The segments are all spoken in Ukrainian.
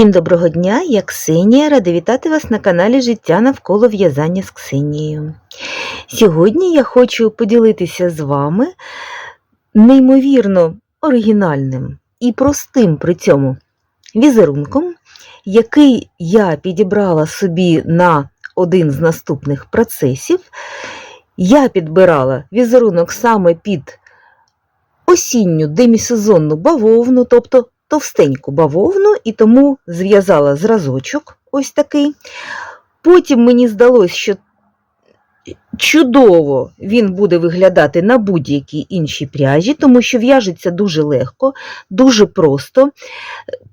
Всім доброго дня, я Ксенія, рада вітати вас на каналі Життя навколо в'язання з Ксенією. Сьогодні я хочу поділитися з вами неймовірно оригінальним і простим при цьому візерунком, який я підібрала собі на один з наступних процесів. Я підбирала візерунок саме під осінню демісезонну бавовну, тобто товстеньку бавовну, і тому зв'язала зразочок ось такий. Потім мені здалося, що чудово він буде виглядати на будь-якій іншій пряжі, тому що в'яжеться дуже легко, дуже просто.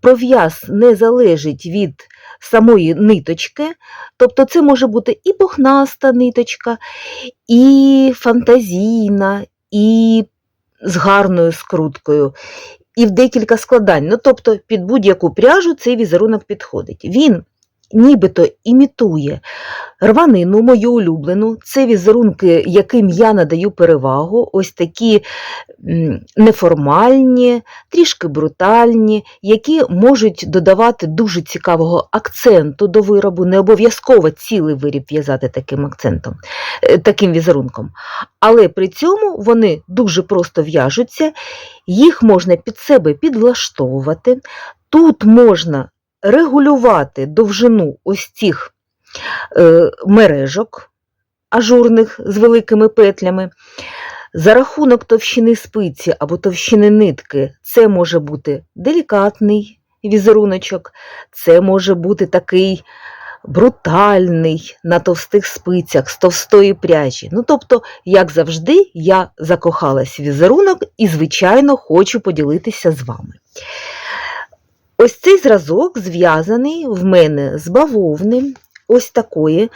Пров'яз не залежить від самої ниточки, тобто це може бути і пухнаста ниточка, і фантазійна, і з гарною скруткою, і в декілька складань. Ну, тобто під будь-яку пряжу цей візерунок підходить. Він нібито імітує рванину, мою улюблену. Це візерунки, яким я надаю перевагу, ось такі неформальні, трішки брутальні, які можуть додавати дуже цікавого акценту до виробу. Не обов'язково цілий виріб в'язати таким акцентом, е, таким візерунком. Але при цьому вони дуже просто в'яжуться, їх можна під себе підлаштовувати. Тут можна регулювати довжину ось цих е, мережок ажурних з великими петлями. За рахунок товщини спиці або товщини нитки, це може бути делікатний візеруночок, це може бути такий брутальний на товстих спицях з товстої пряжі. Ну, тобто, як завжди, я закохалась в візерунок і, звичайно, хочу поділитися з вами. Ось цей зразок зв'язаний в мене з бавовни, ось такої.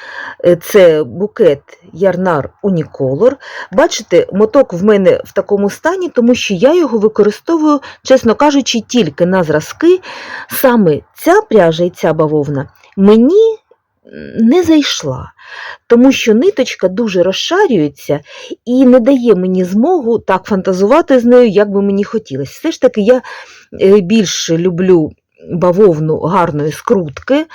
Е, Це букет Ярнар Unicolor. Бачите, моток в мене в такому стані, тому що я його використовую, чесно кажучи, тільки на зразки. Саме ця пряжа і ця бавовна мені не зайшла, тому що ниточка дуже розшарюється і не дає мені змогу так фантазувати з нею, як би мені хотілося. Все ж таки, я більше люблю бавовну гарної скрутки.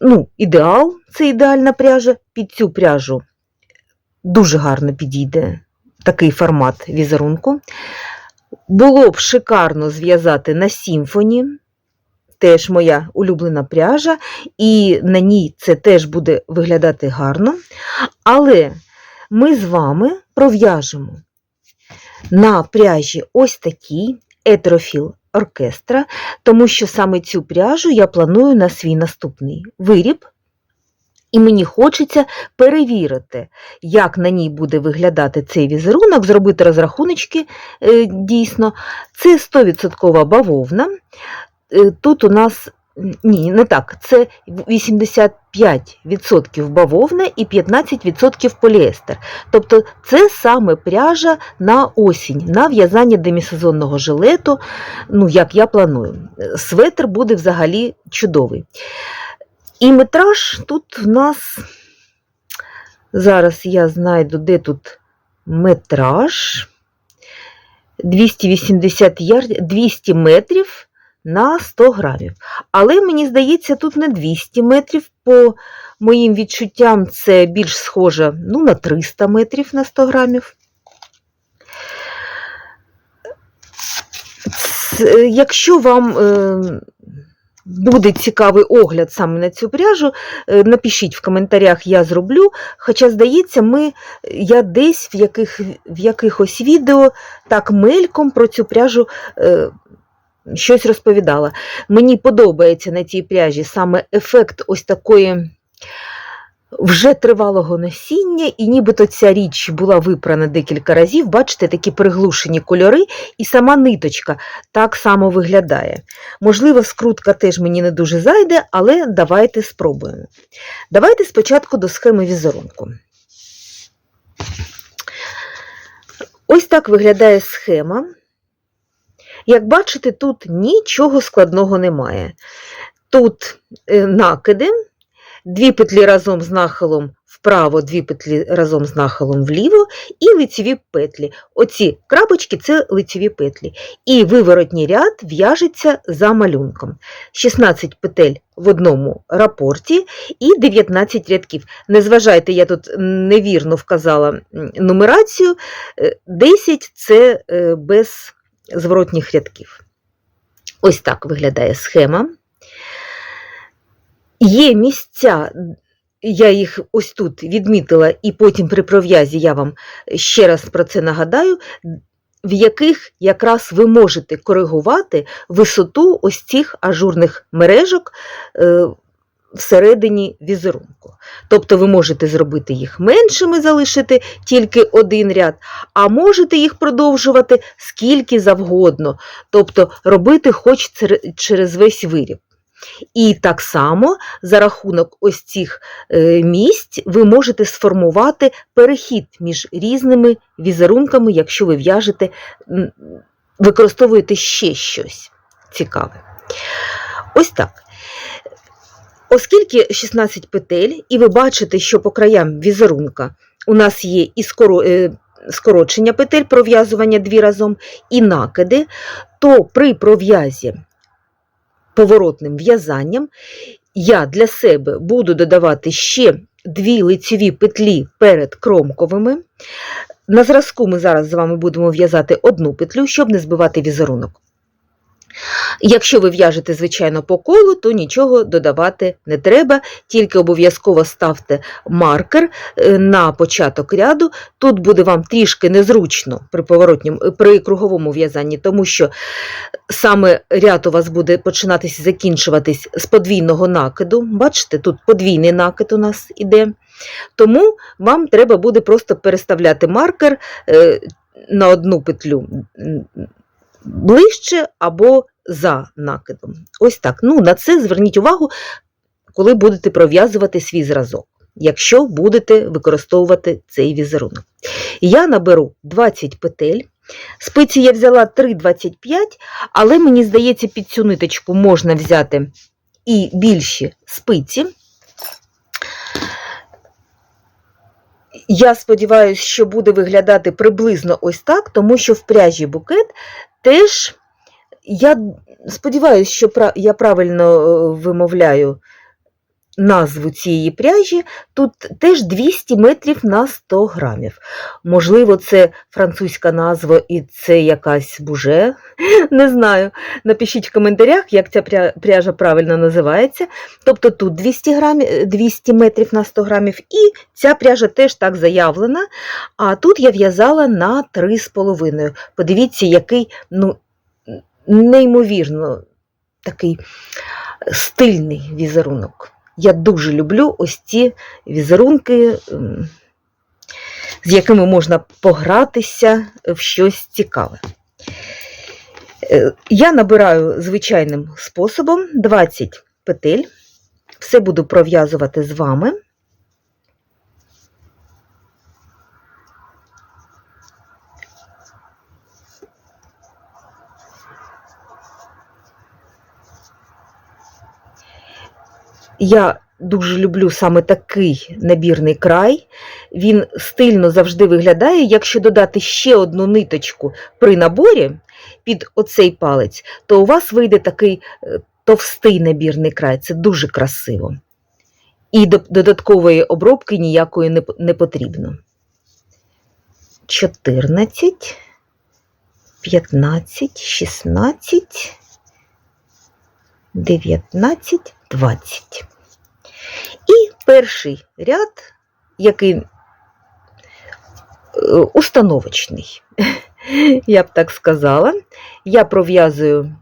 Ну, ідеал це ідеальна пряжа. Під цю пряжу дуже гарно підійде такий формат візерунку. Було б шикарно зв'язати на симфоні, теж моя улюблена пряжа, і на ній це теж буде виглядати гарно. Але ми з вами пров'яжемо на пряжі ось такий етрофіл оркестра, тому що саме цю пряжу я планую на свій наступний виріб. І мені хочеться перевірити, як на ній буде виглядати цей візерунок, зробити розрахуночки е, дійсно. Це 100% бавовна. Е, Тут у нас ні, не так, це 85% бавовна і 15% поліестер. Тобто це саме пряжа на осінь, на в'язання демісезонного жилету, ну, як я планую. Светр буде взагалі чудовий. І метраж тут в нас, зараз я знайду, де тут метраж. 280 ярд, 200 метрів на 100 грамів. Але мені здається, тут не 200 метрів, по моїм відчуттям, це більш схоже ну, на 300 метрів на 100 грамів. Якщо вам е, буде цікавий огляд саме на цю пряжу, е, напишіть в коментарях, я зроблю. Хоча, здається, ми, я десь в, яких, в якихось відео так мельком про цю пряжу е, щось розповідала. Мені подобається на цій пряжі саме ефект ось такої вже тривалого носіння, і нібито ця річ була випрана декілька разів. Бачите, такі приглушені кольори, і сама ниточка так само виглядає. Можливо, скрутка теж мені не дуже зайде, але давайте спробуємо. Давайте спочатку до схеми візерунку. Ось так виглядає схема. Як бачите, тут нічого складного немає. Тут е, накиди, дві петлі разом з нахилом вправо дві петлі разом з нахилом вліво і лицеві петлі. Оці крапочки це лицеві петлі. І виворотній ряд в'яжеться за малюнком. 16 петель в одному рапорті і 19 рядків. Не зважайте, я тут невірно вказала нумерацію. Е, 10 це е, без зворотніх рядків. Ось так виглядає схема. Є місця, я їх ось тут відмітила, і потім при пров'язі я вам ще раз про це нагадаю, в яких якраз ви можете коригувати висоту ось цих ажурних мережок е, всередині візерунку. Тобто ви можете зробити їх меншими, залишити тільки один ряд, а можете їх продовжувати скільки завгодно, тобто робити хоч через весь виріб. І так само за рахунок ось цих е, місць ви можете сформувати перехід між різними візерунками, якщо ви в'яжете, використовуєте ще щось цікаве. Ось так. Оскільки 16 петель, і ви бачите, що по краям візерунка у нас є і е, скорочення петель, пров'язування дві разом, і накиди, то при пров'язі поворотним в'язанням я для себе буду додавати ще дві лицеві петлі перед кромковими. На зразку ми зараз з вами будемо в'язати одну петлю, щоб не збивати візерунок. Якщо ви в'яжете, звичайно, по колу, то нічого додавати не треба, тільки обов'язково ставте маркер е, на початок ряду. Тут буде вам трішки незручно при при круговому в'язанні, тому що саме ряд у вас буде починатися і закінчуватись з подвійного накиду. Бачите, тут подвійний накид у нас іде. Тому вам треба буде просто переставляти маркер е, на одну петлю ближче або за накидом. Ось так. Ну, на це зверніть увагу, коли будете пров'язувати свій зразок, якщо будете використовувати цей візерунок. Я наберу 20 петель. Спиці я взяла 3,25, але мені здається, під цю ниточку можна взяти і більші спиці. Я сподіваюся, що буде виглядати приблизно ось так, тому що в пряжі букет теж, я сподіваюся, що я правильно е, вимовляю назву цієї пряжі, тут теж 200 метрів на 100 грамів. Можливо, це французька назва і це якась буже, не знаю. Напишіть в коментарях, як ця пряжа правильно називається. Тобто тут 200, грамів, 200 метрів на 100 грамів, і ця пряжа теж так заявлена. А тут я в'язала на 3,5. Подивіться, який ну, неймовірно такий стильний візерунок. Я дуже люблю ось ці візерунки, з якими можна погратися в щось цікаве. Е, Я набираю звичайним способом 20 петель. Все буду пров'язувати з вами. Я дуже люблю саме такий набірний край. Він стильно завжди виглядає. Якщо додати ще одну ниточку при наборі під оцей палець, то у вас вийде такий е, товстий набірний край. Це дуже красиво. І до- додаткової обробки ніякої не потрібно. 14, 15, 16, 19, 20. І перший ряд, який е, установочний, я б так сказала, я пров'язую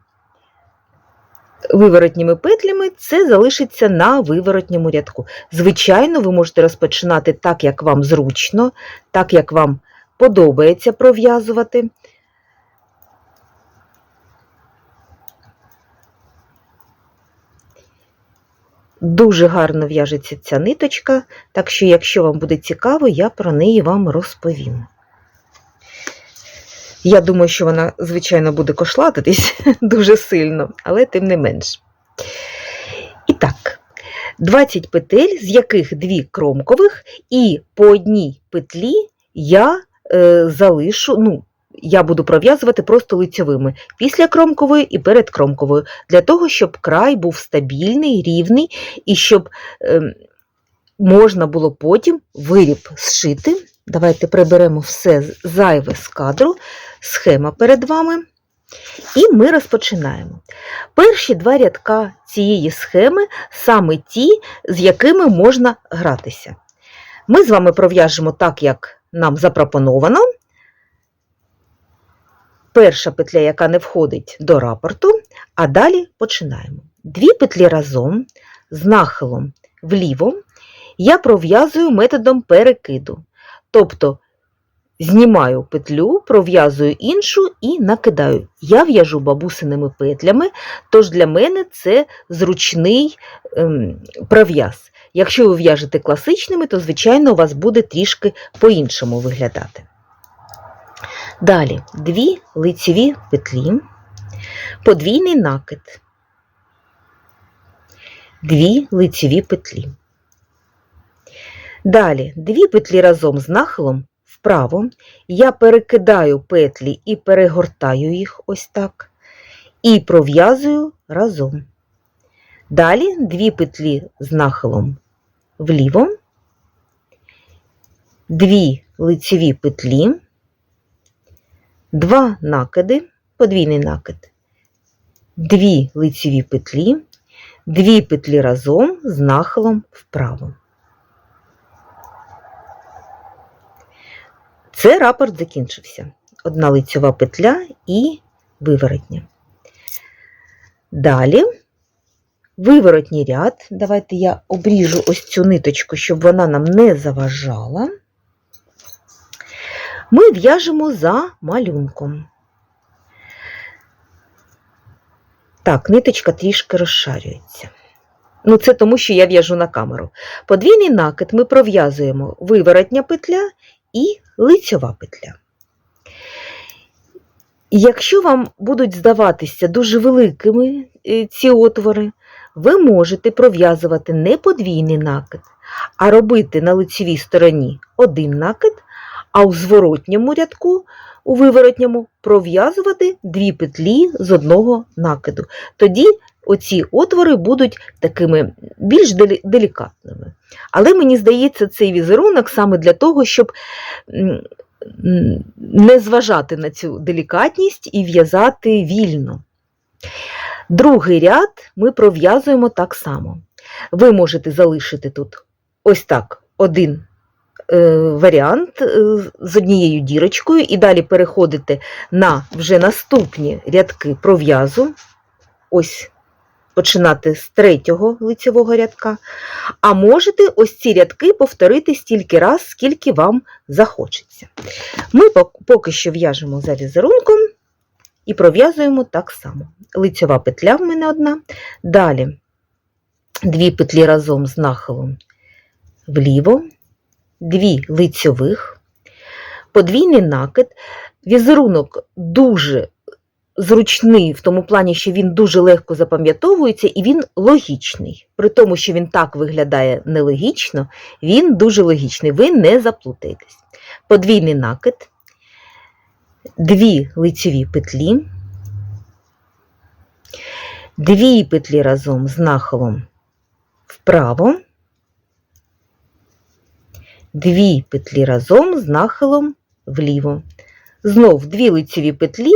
виворотніми петлями, це залишиться на виворотньому рядку. Звичайно, ви можете розпочинати так, як вам зручно, так, як вам подобається пров'язувати. Дуже гарно в'яжеться ця ниточка, так що, якщо вам буде цікаво, я про неї вам розповім. Я думаю, що вона, звичайно, буде кошлатитись дуже сильно, але тим не менш. І так, 20 петель, з яких дві кромкових, і по одній петлі я е, залишу, ну, я буду пров'язувати просто лицьовими після кромкової і перед кромковою, для того, щоб край був стабільний, рівний і щоб е, можна було потім виріб зшити. Давайте приберемо все зайве з кадру, схема перед вами. І ми розпочинаємо. Перші два рядка цієї схеми саме ті, з якими можна гратися. Ми з вами пров'яжемо так, як нам запропоновано. Перша петля, яка не входить до рапорту, а далі починаємо. Дві петлі разом з нахилом вліво я пров'язую методом перекиду. Тобто знімаю петлю, пров'язую іншу і накидаю. Я в'яжу бабусиними петлями, тож для мене це зручний ем, пров'яз. Якщо ви в'яжете класичними, то, звичайно, у вас буде трішки по-іншому виглядати. Далі. Дві лицеві петлі, подвійний накид, дві лицеві петлі. Далі. Дві петлі разом з нахилом вправо, я перекидаю петлі і перегортаю їх ось так, і пров'язую разом. Далі. Дві петлі з нахилом вліво, дві лицеві петлі, два накиди, подвійний накид, дві лицеві петлі, дві петлі разом з нахилом вправо. Це рапорт закінчився. Одна лицьова петля і виворотня. Далі виворотній ряд. Давайте я обріжу ось цю ниточку, щоб вона нам не заважала. Ми в'яжемо за малюнком. Так, ниточка трішки розшарюється. Ну, це тому, що я в'яжу на камеру. Подвійний накид ми пров'язуємо виворотня петля і лицьова петля. Якщо вам будуть здаватися дуже великими е, ці отвори, ви можете пров'язувати не подвійний накид, а робити на лицевій стороні один накид, а у зворотньому рядку, у виворотньому, пров'язувати дві петлі з одного накиду. Тоді оці отвори будуть такими більш делікатними. Але мені здається, цей візерунок саме для того, щоб не зважати на цю делікатність і в'язати вільно. Другий ряд ми пров'язуємо так само. Ви можете залишити тут ось так один варіант е, з однією дірочкою, і далі переходите на вже наступні рядки пров'язу. Ось починати з третього лицевого рядка, а можете ось ці рядки повторити стільки раз, скільки вам захочеться. Ми поки що в'яжемо за візерунком і пров'язуємо так само. Лицьова петля в мене одна, далі дві петлі разом з нахилом вліво, дві лицьових, подвійний накид. Візерунок дуже зручний в тому плані, що він дуже легко запам'ятовується і він логічний. При тому, що він так виглядає нелогічно, він дуже логічний. Ви не заплутаєтесь. Подвійний накид, дві лицеві петлі, дві петлі разом з нахилом вправо, дві петлі разом з нахилом вліво. Знов дві лицеві петлі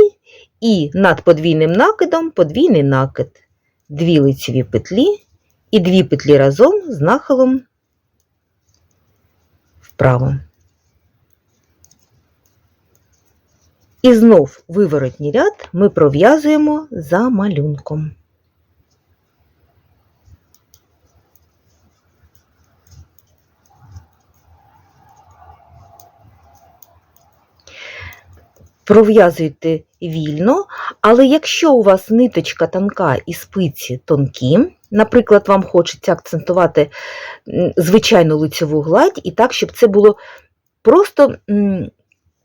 і над подвійним накидом подвійний накид, дві лицеві петлі і дві петлі разом з нахилом вправо. І знов виворотній ряд ми пров'язуємо за малюнком. Пров'язуйте вільно, але якщо у вас ниточка тонка і спиці тонкі, наприклад, вам хочеться акцентувати звичайну лицеву гладь, і так, щоб це було просто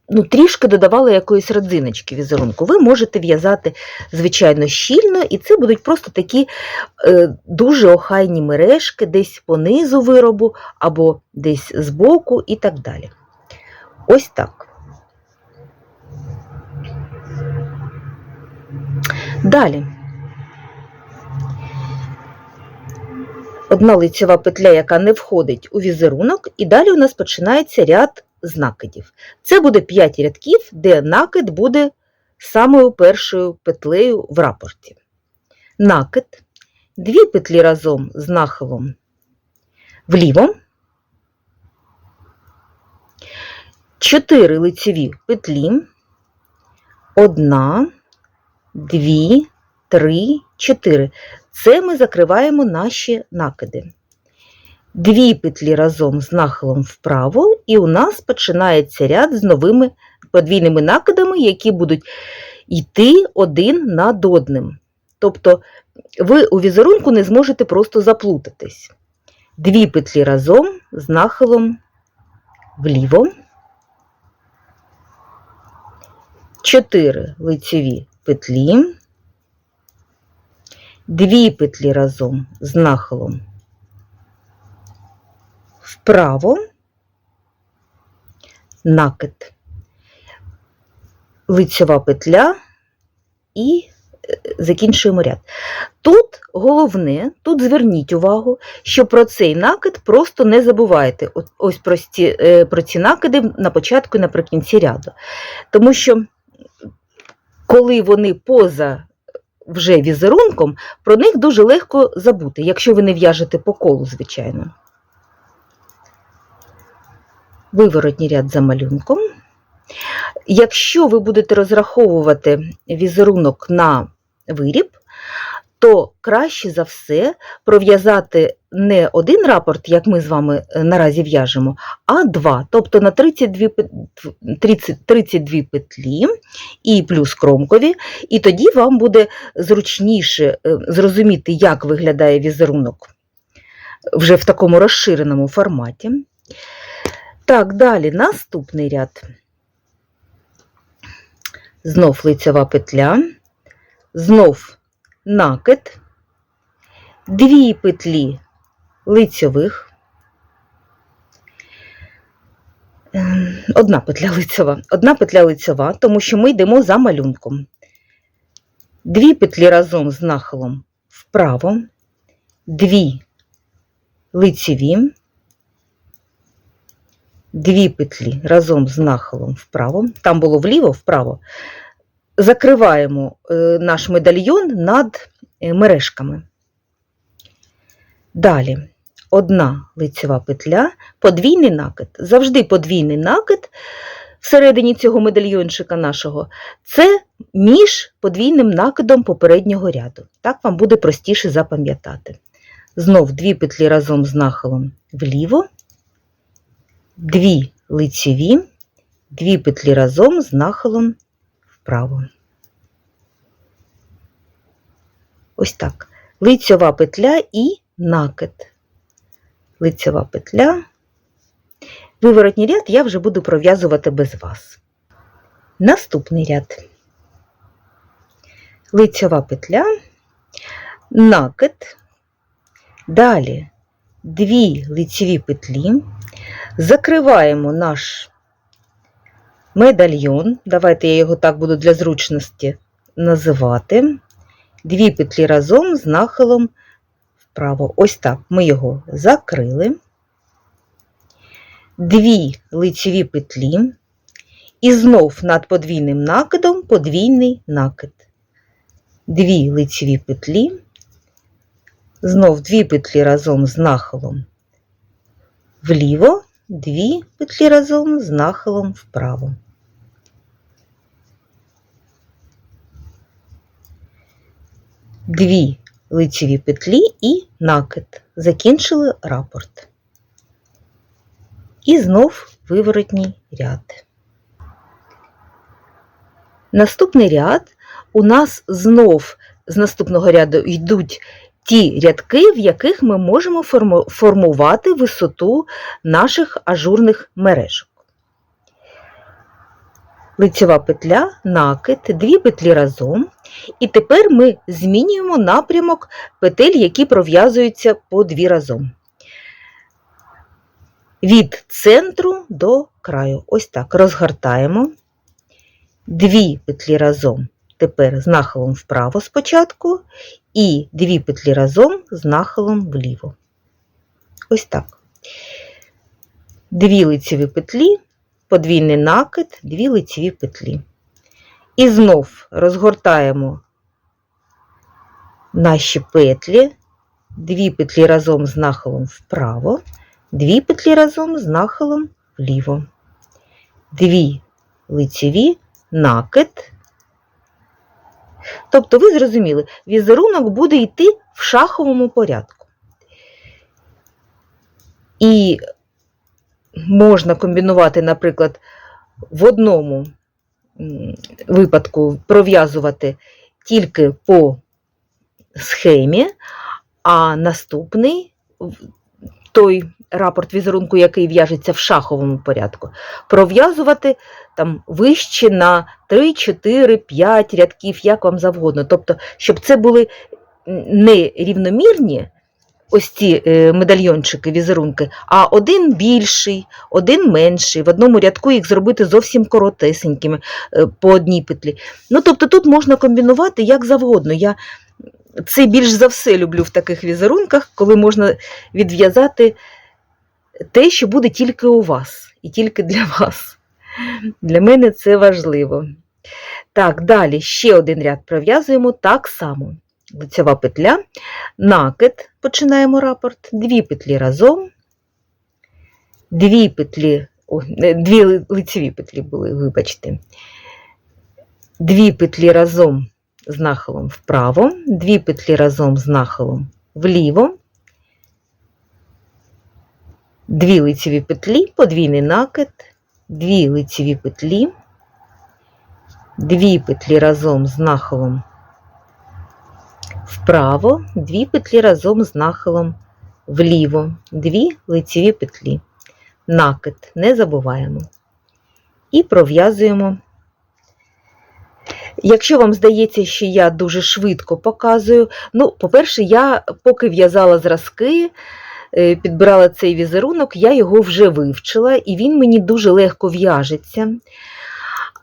ну, трішки додавала якоїсь родзиночки візерунку. Ви можете в'язати, звичайно, щільно, і це будуть просто такі е, дуже охайні мережки, десь по низу виробу, або десь збоку і так далі. Ось так. Далі. Одна лицьова петля, яка не входить у візерунок, і далі у нас починається ряд з накидів. Це буде 5 рядків, де накид буде самою першою петлею в рапорті. Накид, дві петлі разом з нахилом вліво, 4 лицеві петлі, одна, дві, три, чотири. Це ми закриваємо наші накиди. Дві петлі разом з нахилом вправо, і у нас починається ряд з новими подвійними накидами, які будуть йти один над одним. Тобто ви у візерунку не зможете просто заплутатись. Дві петлі разом з нахилом вліво, чотири лицеві петлі, дві петлі разом з нахилом вправо, накид, лицьова петля і е, закінчуємо ряд. Тут головне, тут зверніть увагу, що про цей накид просто не забувайте. Ось про ці, е, про ці накиди на початку і наприкінці ряду. Тому що, коли вони поза вже візерунком, про них дуже легко забути, якщо ви не в'яжете по колу, звичайно. Виворотній ряд за малюнком. Якщо ви будете розраховувати візерунок на виріб, то краще за все пров'язати не один рапорт, як ми з вами е, наразі в'яжемо, а два, тобто на 32, 30, 32 петлі і плюс кромкові, і тоді вам буде зручніше е, зрозуміти, як виглядає візерунок вже в такому розширеному форматі. Так, далі наступний ряд. Знов лицева петля, знов накид, дві петлі лицьових, Ем, одна петля лицьова, одна петля лицьова, тому що ми йдемо за малюнком. Дві петлі разом з нахилом вправо, дві лицеві, дві петлі разом з нахилом вправо, там було вліво, вправо, закриваємо е, наш медальйон над е, мережками. Далі одна лицева петля, подвійний накид. Завжди подвійний накид всередині цього медальйончика нашого це між подвійним накидом попереднього ряду. Так вам буде простіше запам'ятати. Знов дві петлі разом з нахилом вліво, дві лицеві, дві петлі разом з нахилом вправо. Ось так. Лицьова петля і накид. Лицьова петля. Виворотній ряд я вже буду пров'язувати без вас. Наступний ряд. Лицьова петля, накид. Далі дві лицеві петлі, закриваємо наш медальйон. Давайте я його так буду для зручності називати. Дві петлі разом з нахилом вправо. Ось так ми його закрили. Дві лицеві петлі, і знов над подвійним накидом подвійний накид. Дві лицеві петлі, знов дві петлі разом з нахилом вліво, дві петлі разом з нахилом вправо. Дві лицеві петлі і накид. Закінчили рапорт. І знов виворотній ряд. Наступний ряд у нас знов з наступного ряду йдуть ті рядки, в яких ми можемо формувати висоту наших ажурних мережок. Лицьова петля, накид, дві петлі разом. І тепер ми змінюємо напрямок петель, які пров'язуються по дві разом. Від центру до краю. Ось так розгортаємо. Дві петлі разом. Тепер з нахилом вправо спочатку, і дві петлі разом з нахилом вліво. Ось так. Дві лицеві петлі, подвійний накид, дві лицеві петлі. І знов розгортаємо наші петлі, дві петлі разом з нахилом вправо, дві петлі разом з нахилом вліво, дві лицеві, накид. Тобто, ви зрозуміли, візерунок буде йти в шаховому порядку. І можна комбінувати, наприклад, в одному випадку пров'язувати тільки по схемі, а наступний той рапорт візерунку, який в'яжеться в шаховому порядку, пров'язувати там вище на 3, 4, 5 рядків, як вам завгодно. Тобто, щоб це були не рівномірні ось ці е, медальйончики, візерунки, а один більший, один менший. В одному рядку їх зробити зовсім коротесенькими е, по одній петлі. Ну, тобто тут можна комбінувати як завгодно. Я це більш за все люблю в таких візерунках, коли можна відв'язати те, що буде тільки у вас і тільки для вас. Для мене це важливо. Так, далі ще один ряд пров'язуємо так само. Лицьова петля, накид, починаємо рапорт, дві петлі разом, дві петлі, о, дві лицеві петлі були, вибачте, дві петлі разом з нахилом вправо, дві петлі разом з нахилом вліво, дві лицеві петлі, подвійний накид, дві лицеві петлі, дві петлі разом з нахилом вправо, дві петлі разом з нахилом вліво, дві лицеві петлі. Накид не забуваємо. І пров'язуємо. Якщо вам здається, що я дуже швидко показую, ну, по-перше, я поки в'язала зразки, е, підбирала цей візерунок, я його вже вивчила, і він мені дуже легко в'яжеться.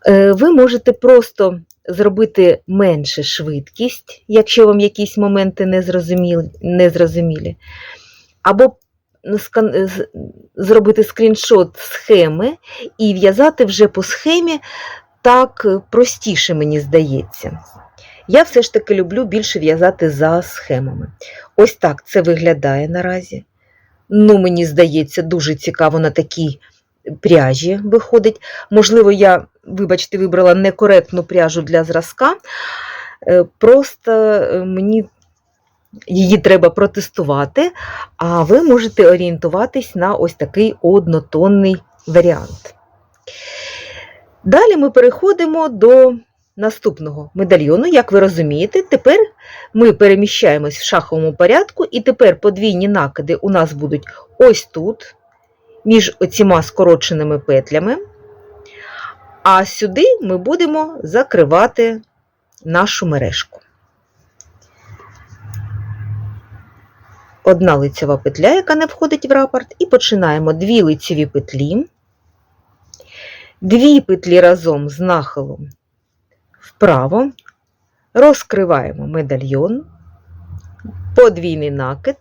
Е, Ви можете просто зробити менше швидкість, якщо вам якісь моменти не зрозумілі, не зрозумілі. або зробити скріншот схеми і в'язати вже по схемі так простіше, мені здається. Я все ж таки люблю більше в'язати за схемами. Ось так це виглядає наразі. Ну, мені здається, дуже цікаво на такій пряжі виходить. Можливо, я, вибачте, вибрала некоректну пряжу для зразка. Е, Просто е, мені її треба протестувати, а ви можете орієнтуватись на ось такий однотонний варіант. Далі ми переходимо до наступного медальйону. Як ви розумієте, тепер ми переміщаємось в шаховому порядку, і тепер подвійні накиди у нас будуть ось тут, між оціма скороченими петлями. А сюди ми будемо закривати нашу мережку. Одна лицьова петля, яка не входить в рапорт, і починаємо. Дві лицеві петлі, дві петлі разом з нахилом вправо, розкриваємо медальйон, подвійний накид,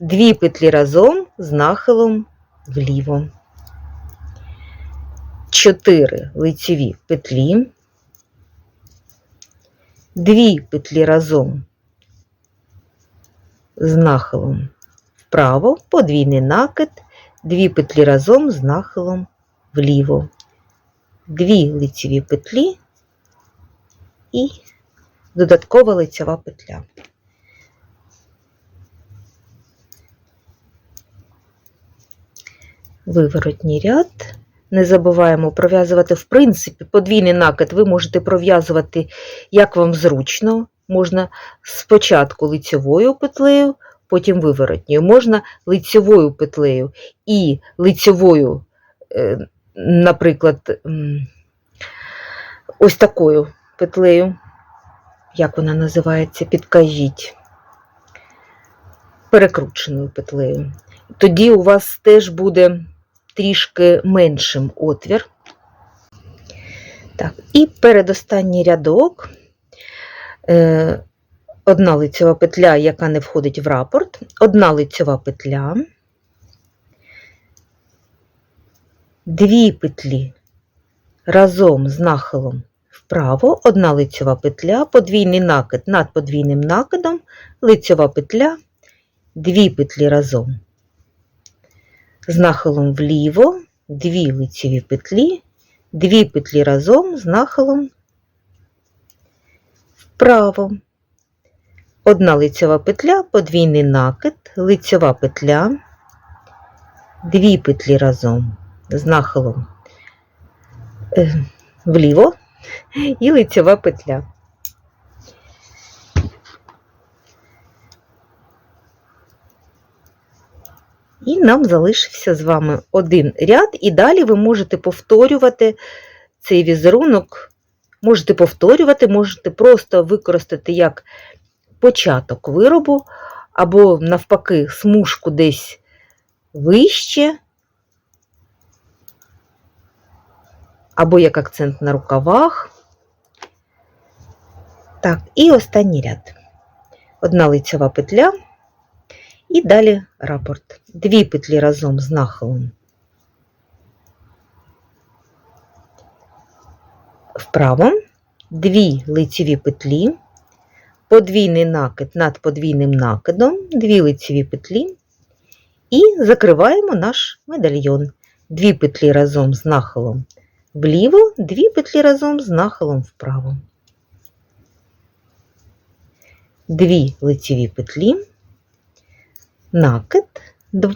дві петлі разом з нахилом вліво. 4 лицеві петлі, дві петлі разом з нахилом вправо, подвійний накид, дві петлі разом з нахилом вліво, дві лицеві петлі і додаткова лицева петля. Виворотній ряд. Не забуваємо пров'язувати, в принципі, подвійний накид ви можете пров'язувати, як вам зручно. Можна спочатку лицьовою петлею, потім виворотньою. Можна лицьовою петлею і лицьовою, е, наприклад, ось такою петлею. Як вона називається? Підкажіть. Перекрученою петлею. Тоді у вас теж буде трішки меншим отвір. Так, і передостанній рядок. Е, одна лицьова петля, яка не входить в рапорт, одна лицьова петля, дві петлі разом з нахилом вправо, одна лицьова петля, подвійний накид над подвійним накидом, лицьова петля, дві петлі разом. З нахилом вліво, дві лицьові петлі, дві петлі разом з нахилом вправо. Одна лицьова петля, подвійний накид, лицьова петля, дві петлі разом з нахилом е, вліво і лицьова петля. І нам залишився з вами один ряд, і далі ви можете повторювати цей візерунок. Можете повторювати, можете просто використати як початок виробу, або, навпаки, смужку десь вище, або як акцент на рукавах. Так, і останній ряд. Одна лицьова петля, і далі рапорт. Дві петлі разом з нахилом вправо, дві лицеві петлі, подвійний накид над подвійним накидом, дві лицеві петлі і закриваємо наш медальйон. Дві петлі разом з нахилом вліво, дві петлі разом з нахилом вправо. Дві лицеві петлі, накид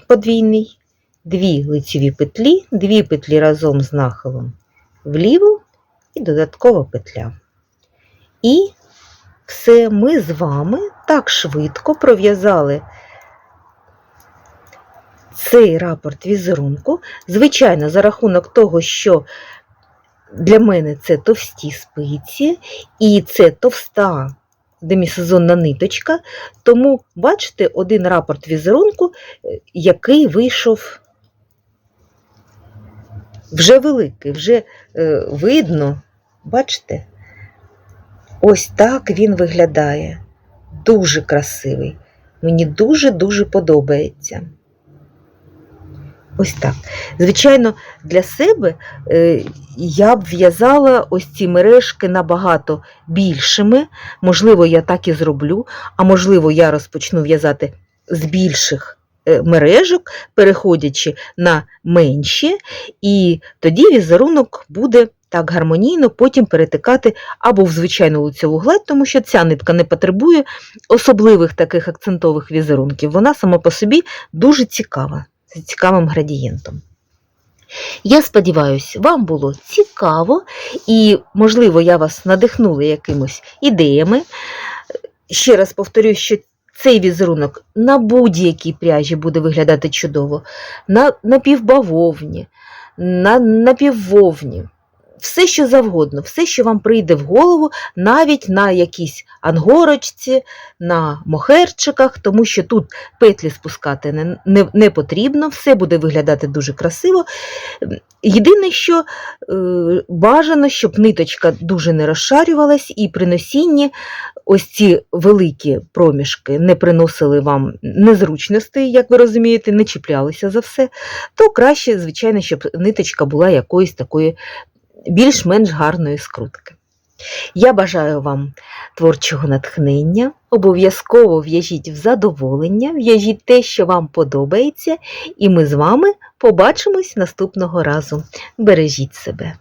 подвійний, дві лицеві петлі, дві петлі разом з нахилом вліво і додаткова петля. І все ми з вами так швидко пров'язали цей рапорт візерунку. Звичайно, за рахунок того, що для мене це товсті спиці, і це товста демісезонна ниточка, тому бачите один рапорт візерунку, який вийшов вже великий, вже е, видно, бачите? Ось так він виглядає. Дуже красивий. Мені дуже-дуже подобається. Ось так. Звичайно, для себе е, я б в'язала ось ці мережки набагато більшими. Можливо, я так і зроблю, а можливо, я розпочну в'язати з більших е, мережок, переходячи на менші, і тоді візерунок буде так гармонійно потім перетикати або в звичайну лицьову гладь, тому що ця нитка не потребує особливих таких акцентових візерунків. Вона сама по собі дуже цікава, цікавим градієнтом. Я сподіваюся, вам було цікаво і, можливо, я вас надихнула якимось ідеями. Ще раз повторюю, що цей візерунок на будь-якій пряжі буде виглядати чудово, на напівбавовні, на напіввовні все, що завгодно, все, що вам прийде в голову, навіть на якійсь ангорочці, на мохерчиках, тому що тут петлі спускати не, не, не потрібно, все буде виглядати дуже красиво. Єдине, що е, бажано, щоб ниточка дуже не розшарювалась, і при носінні ось ці великі проміжки не приносили вам незручностей, як ви розумієте, не чіплялися за все, то краще, звичайно, щоб ниточка була якоїсь такої більш-менш гарної скрутки. Я бажаю вам творчого натхнення, обов'язково в'яжіть в задоволення, в'яжіть те, що вам подобається, і ми з вами побачимось наступного разу. Бережіть себе!